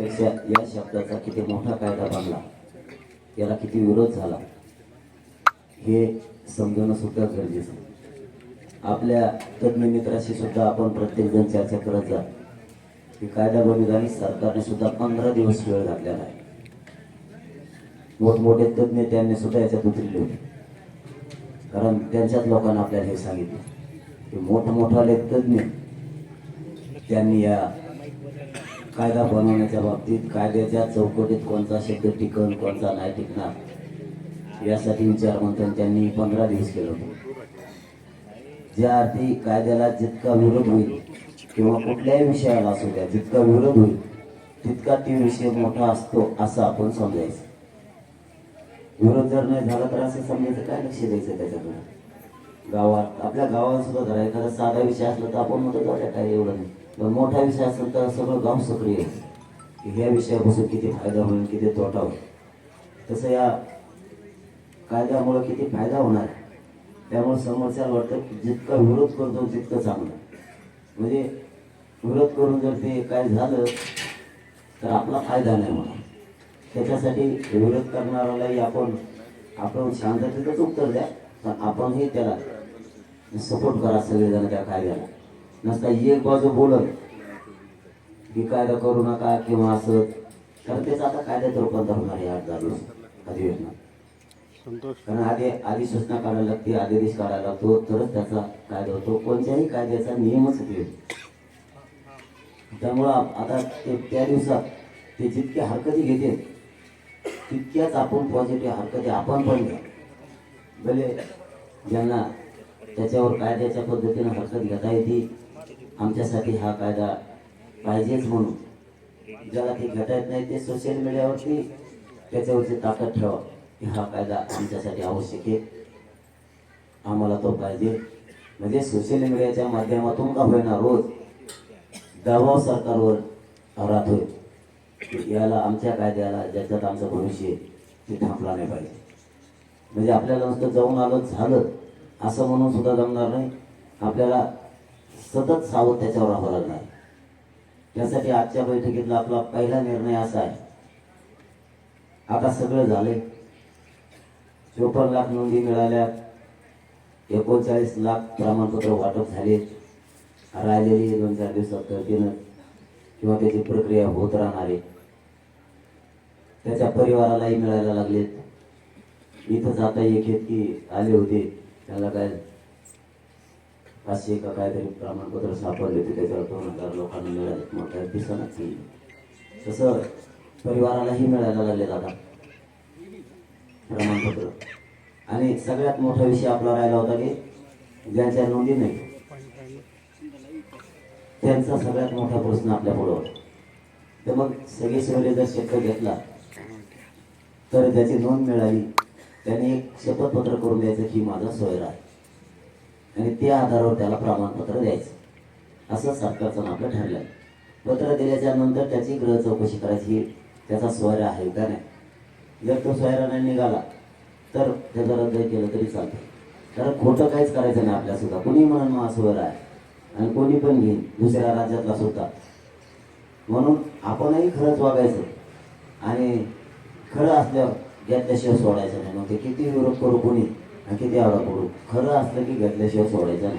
पेक्षा या शब्दाचा किती मोठा कायदा बनला? याला किती विरोध झाला? हे समजवणं सुद्धा गरजेचं आपल्या तज्ज्ञ मित्राशी सुद्धा आपण प्रत्येकजण चर्चा करत जा. की कायदा बनविताना सरकारने सुद्धा पंधरा दिवस वेळ घातलेला आहे. मोठमोठे तज्ज्ञ त्यांनी सुद्धा याच्यात उतरले होते. कारण त्यांच्याच लोकांना आपल्याला हे सांगितलं. की मोठमोठाले तज्ज्ञ त्यांनी या कायदा बनवण्याच्या बाबतीत कायद्याच्या चौकटीत कोणता शब्द टिकन कोणता नाही टिकणार यासाठी विचार मंथन त्यांनी पंधरा दिवस केलं होतं. ज्या अर्थी कायद्याला जितका विरोध होईल किंवा कुठल्याही विषयाला असू द्या जितका विरोध होईल तितका ती विषय मोठा असतो असं आपण समजायचं. विरोध जर नाही झाला तर असं समजायचं काय लक्ष द्यायचं त्याच्याकडे गावात आपल्या गावात सुद्धा जरा एखादा साधा विषय असला तर आपण म्हणतो जाऊ काय एवढं नाही. पण मोठा विषय असेल तर सगळं गाव सक्रिय की ह्या विषयापासून किती फायदा होईल किती तोटा होईल. तसं या कायद्यामुळे किती फायदा होणार त्यामुळे समोरच्याला वाटतं की जितका विरोध करतो तितकं चांगलं म्हणजे विरोध करून जर ते काय झालं तर आपला फायदा नाही म्हणा त्याच्यासाठी विरोध करणाऱ्यालाही आपण आपण शांततेतच उत्तर द्या पण आपणही त्याला सपोर्ट करा सगळेजण त्या कायद्याला. नसता एक बाजू बोलत. की कायदा करू नका किंवा असं. तर तेच आता कायद्यात रूपांतर होणार आहे आठ दहा अधिवेशनात. कारण आधी आधी सूचना काढायला लागते आदेश काढायला लागतो तरच त्याचा कायदा होतो. कोणत्याही कायद्याचा नियमच उपयोग त्यामुळं आता ते त्या दिवसात ते जितके हरकती घेते तितक्याच आपण पॉझिटिव्ह हरकती आपण पण घ्या. भले ज्यांना त्याच्यावर कायद्याच्या पद्धतीनं हरकत घेता येते आमच्यासाठी हा कायदा पाहिजेच म्हणून. ज्याला ते घेता नाही ते सोशल मीडियावरती त्याच्यावरती ताकद ठेवा की हा कायदा आमच्यासाठी आवश्यक आहे. आम्हाला तो पाहिजे. म्हणजे सोशल मीडियाच्या माध्यमातून का होईना रोज दबाव सरकारवर राहतोय. होईल याला आमच्या कायद्याला ज्याच्यात आमचं भविष्य आहे, ते थांबला नाही पाहिजे. म्हणजे आपल्याला नुसतं जाऊन आलं झालं असं म्हणून सुद्धा जमणार नाही. आपल्याला सतत सावध त्याच्यावर राहावं लागणार त्यासाठी आजच्या बैठकीतला आपला पहिला निर्णय असा आहे. आता सगळं झाले चोपन्न लाख नोंदी मिळाल्या. एकोणचाळीस लाख प्रमाणपत्र वाटप झाले. राहिलेली दोन चार दिवसात गर्दीनं किंवा त्याची प्रक्रिया होत राहणार आहे. त्याच्या परिवारालाही मिळायला लागलेत. इथं जाता एक की आले होते. त्याला काय पाचशे का काहीतरी प्रमाणपत्र सापडले होते त्याच्यावर दोन हजार लोकांना मिळाले. मग दिसणच दिसणार तसं परिवारालाही मिळायला लागले दादा प्रमाणपत्र. आणि सगळ्यात मोठा विषय आपला राहिला होता की ज्यांच्या नोंदी नाही त्यांचा सगळ्यात मोठा प्रश्न आपल्या पुढं होता. तर मग सगळे सगळे जर शब्द घेतला तर ज्याची नोंद मिळाली त्याने एक शपथपत्र करून द्यायचं की माझा सोयरा आहे. आणि त्या आधारावर त्याला प्रमाणपत्र द्यायचं. असं सरकारचं आपलं ठरलं पत्र दिल्याच्या नंतर त्याची ग्रह चौकशी करायची. त्याचा सोयरा आहे का नाही? जर तो सोयरा नाही निघाला तर त्याचं रद्द केलं तरी चालतं कारण खोटं काहीच करायचं नाही आपल्यासुद्धा. कोणी म्हणून मग सोयरा आहे? आणि कोणी पण घेईन. दुसऱ्या राज्यातला सुद्धा. म्हणून आपणही खरंच वागायचं. आणि खरं असल्यावर घेतल्याशिवाय सोडायचं नाही. मग ते किती विरोध करू कोणी? आणि किती आवडा पडू. खरं असलं की घेतल्याशिवाय सोडायचं नाही.